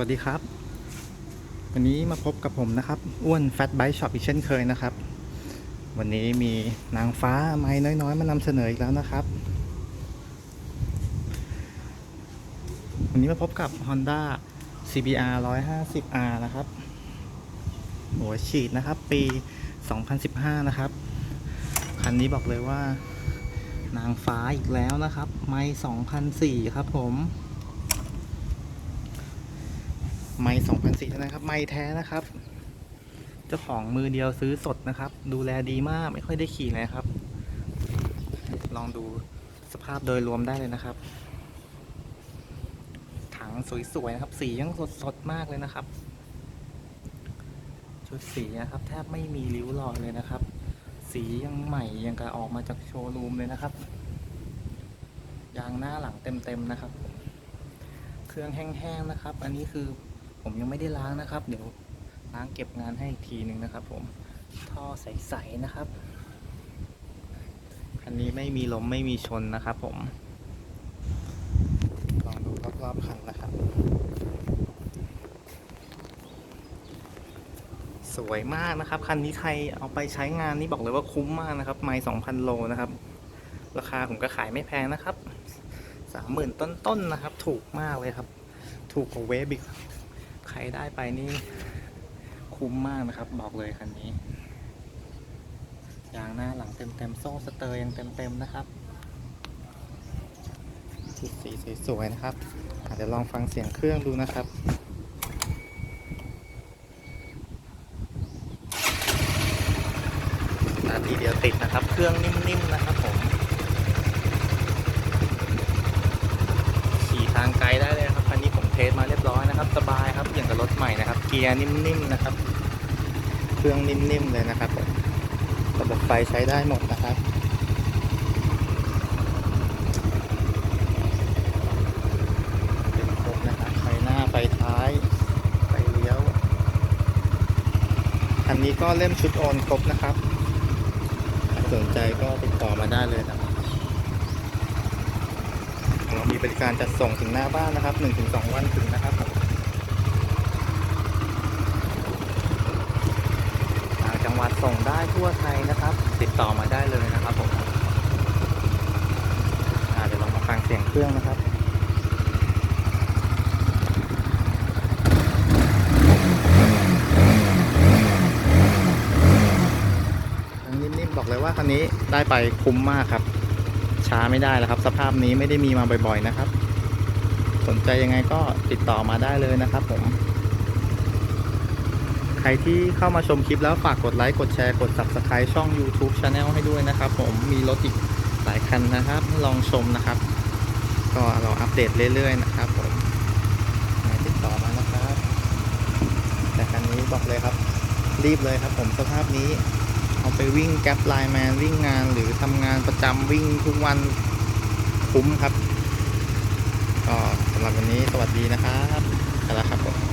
วัสดีครับ วันนี้มาพบกับผมนะครับ อ้วนแฟตไบ e ช็อปอีกเช่นเคยนะครับ วันนี้มีนางฟ้าไม้น้อยๆ มานำเสนออีกแล้วนะครับ วันนี้มาพบกับ Honda CBR 150R นะครับ หัวฉีดนะครับ ปี 2015 นะครับ คันนี้บอกเลยว่า นางฟ้าอีกแล้วนะครับ ไม้2004 ครับผม ไม่2004นะครับ ไม่แท้นะครับ เจ้าของมือเดียวซื้อสดนะครับ ดูแลดีมากไม่ค่อยได้ขี่เลยครับ ลองดูสภาพโดยรวมได้เลยนะครับ ถังสวยๆนะครับ สียังสดๆมากเลยนะครับ ชุดสีนะครับ แทบไม่มีริ้วรอยเลยนะครับ สียังใหม่ยังกะออกมาจากโชว์รูมเลยนะครับยางหน้าหลังเต็มๆนะครับ เครื่องแห้งๆนะครับ อันนี้คือ ผมยังไม่ได้ล้างนะครับ เดี๋ยวล้างเก็บงานให้อีกทีหนึ่งนะครับ ผมท่อใสๆนะครับคันนี้ไม่มีล้มไม่มีชนนะครับ ผมลองดูรอบๆคันนะครับ สวยมากนะครับคันนี้ใครเอาไปใช้งานนี่บอกเลยว่าคุ้มมากนะครับ ไม่สองพันโลนะครับ ราคาผมก็ขายไม่แพงนะครับสามหมื่นต้นๆนะครับ ถูกมากเลยครับ ถูกกว่าเวฟอีก ใครได้ไปนี่คุ้มมากนะครับ บอกเลยคันนี้ยางหน้าหลังเต็มๆโซ่สเตอร์ยังเต็มๆนะครับชุดสีสวยๆนะครับอะเดี๋ยวลองฟังเสียงเครื่องดูนะครับนาทีเดียวติดนะครับ เครื่องนิ่มๆนะครับผมขี่ทางไกลได้เลยครับคันนี้ผมเทสมาเรียบร้อยนะครับ สบาย อย่างกับรถใหม่นะครับ เกียร์นิ่มๆนะครับ เครื่องนิ่มๆเลยนะครับระบบไฟใช้ได้หมดนะครับเป็นครบนะครับไฟหน้าไฟท้ายไฟเลี้ยวคันนี้ก็เล่มชุดโอนครบนะครับสนใจก็ติดต่อมาได้เลยนะครับเรามีบริการจัดส่งถึงหน้าบ้านนะครับ 1-2 วันถึงนะครับผมทางจังห วัดส่งได้ทั่วไทยนะครับ ติดต่อมาได้เลยนะครับผมเดี๋ยวเรามาฟังเสียงเครื่องนะครับทางนิ่มๆบอกเลยว่าคันนี้ได้ไปคุ้มมากครับ ช้าไม่ได้แล้วครับ สภาพนี้ไม่ได้มีมาบ่อยๆนะครับ สนใจยังไงก็ติดต่อมาได้เลยนะครับผม ใครที่เข้ามาชมคลิปแล้วฝากกดไลค์ กดแชร์ กด Subscribe ช่อง YouTube Channel ให้ด้วยนะครับผมมีรถอีกหลายคันนะครับ ลองชมนะครับ ก็เราอัปเดตเรื่อยๆนะครับผมมาติดต่อมานะครับ แต่คันนี้บอกเลยครับ รีบเลยครับผมสภาพนี้ เอาไปวิ่งแก๊ปไลน์แมนวิ่งงานหรือทำงานประจำวิ่งทุกวันคุ้มครับ ก็สำหรับวันนี้สวัสดีนะครับไปแล้วครับผม